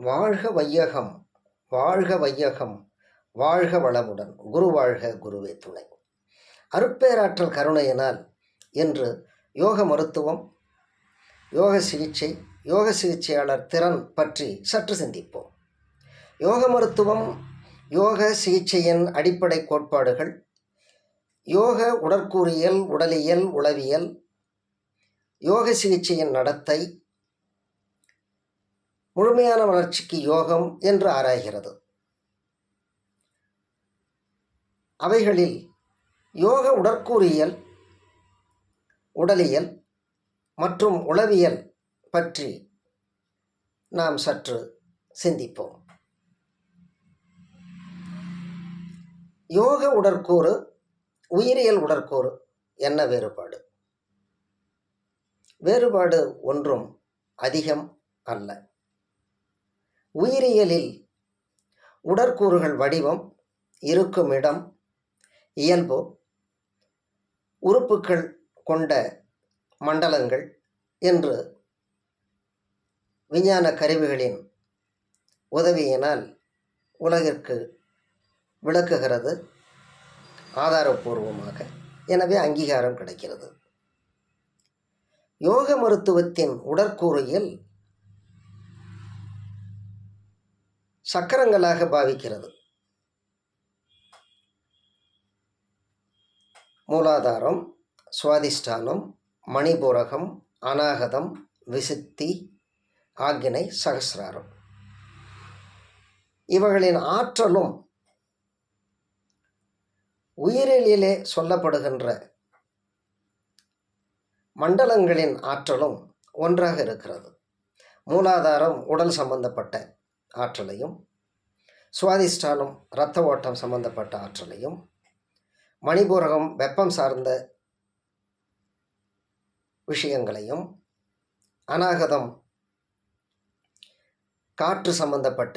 வாழ்க வையகம் வாழ்க வையகம் வாழ்க வளமுடன். குரு வாழ்க குருவே துணை. அருட்பேராற்றல் கருணையினால் இன்று யோக மருத்துவம் யோக சிகிச்சை யோக சிகிச்சையாளர் திறன் பற்றி சற்று சிந்திப்போம். யோக மருத்துவம் யோக சிகிச்சையின் அடிப்படை கோட்பாடுகள் யோக உடற்கூறியல் உடலியல் உளவியல் யோக சிகிச்சையின் நடத்தை முழுமையான வளர்ச்சிக்கு யோகம் என்று ஆராய்கிறது. அவைகளில் யோக உடற்கூறியல் உடலியல் மற்றும் உளவியல் பற்றி நாம் சற்று சிந்திப்போம். யோக உடற்கூறு உயிரியல் உடற்கூறு என்ன வேறுபாடு? வேறுபாடு ஒன்றும் அதிகம் அல்ல. உயிரியலில் உடற்கூறுகள் வடிவம் இருக்கும் இடம் இயல்பு உறுப்புகள் கொண்ட மண்டலங்கள் என்று விஞ்ஞான கருவிகளின் உதவியினால் உலகிற்கு விளக்குகிறது ஆதாரபூர்வமாக. எனவே அங்கீகாரம் கிடைக்கிறது. யோக மருத்துவத்தின் உடற்கூறியல் சக்கரங்களாக பாவிக்கிறது. மூலாதாரம் சுவாதிஷ்டானம் மணிபூரகம் அநாகதம் விசுத்தி ஆக்கினை சகசிராரம். இவர்களின் ஆற்றலும் உயிரியலிலே சொல்லப்படுகின்ற மண்டலங்களின் ஆற்றலும் ஒன்றாக இருக்கிறது. மூலாதாரம் உடல் சம்பந்தப்பட்ட ஆற்றலையும் சுவாதிஷ்டானம் இரத்த ஓட்டம் சம்பந்தப்பட்ட ஆற்றலையும் மணிபூரகம் வெப்பம் சார்ந்த விஷயங்களையும் அநாகதம் காற்று சம்பந்தப்பட்ட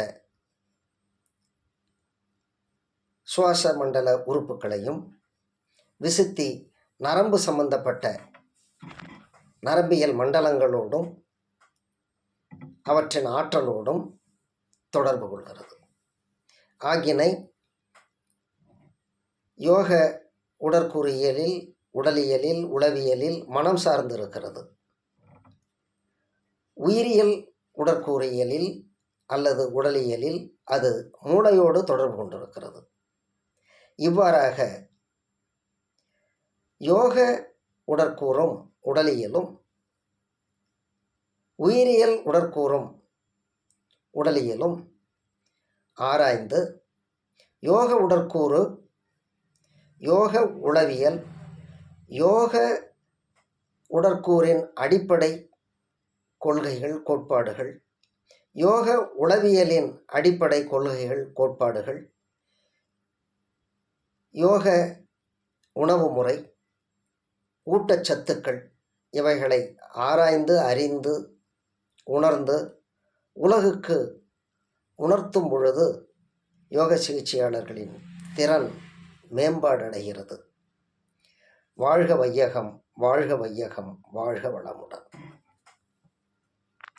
சுவாச மண்டல உறுப்புகளையும் விசுத்தி நரம்பு சம்பந்தப்பட்ட நரம்பியல் மண்டலங்களோடும் அவற்றின் ஆற்றலோடும் தொடர்பு கொள்கிறது. ஆகினை யோக உடற்கூறியலில் உடலியலில் உளவியலில் மனம் சார்ந்து இருக்கிறது உயிரியல் உடற்கூறியலில் அல்லது உடலியலில் அது மூளையோடு தொடர்பு கொண்டிருக்கிறது. இவ்வாறாக யோக உடற்கூறும் உடலியலும் உயிரியல் உடற்கூறும் உடலியலும் ஆராய்ந்து யோக உடற்கூறு யோக உளவியல் யோக உடற்கூறின் அடிப்படை கொள்கைகள் கோட்பாடுகள் யோக உளவியலின் அடிப்படை கொள்கைகள் கோட்பாடுகள் யோக உணவு முறை ஊட்டச்சத்துக்கள் இவைகளை ஆராய்ந்து அறிந்து உணர்ந்து உலகுக்கு உணர்த்தும் பொழுது யோக சிகிச்சையாளர்களின் திறன் மேம்பாடடைகிறது. வாழ்க வையகம் வாழ்க வையகம் வாழ்க வளமுடன்.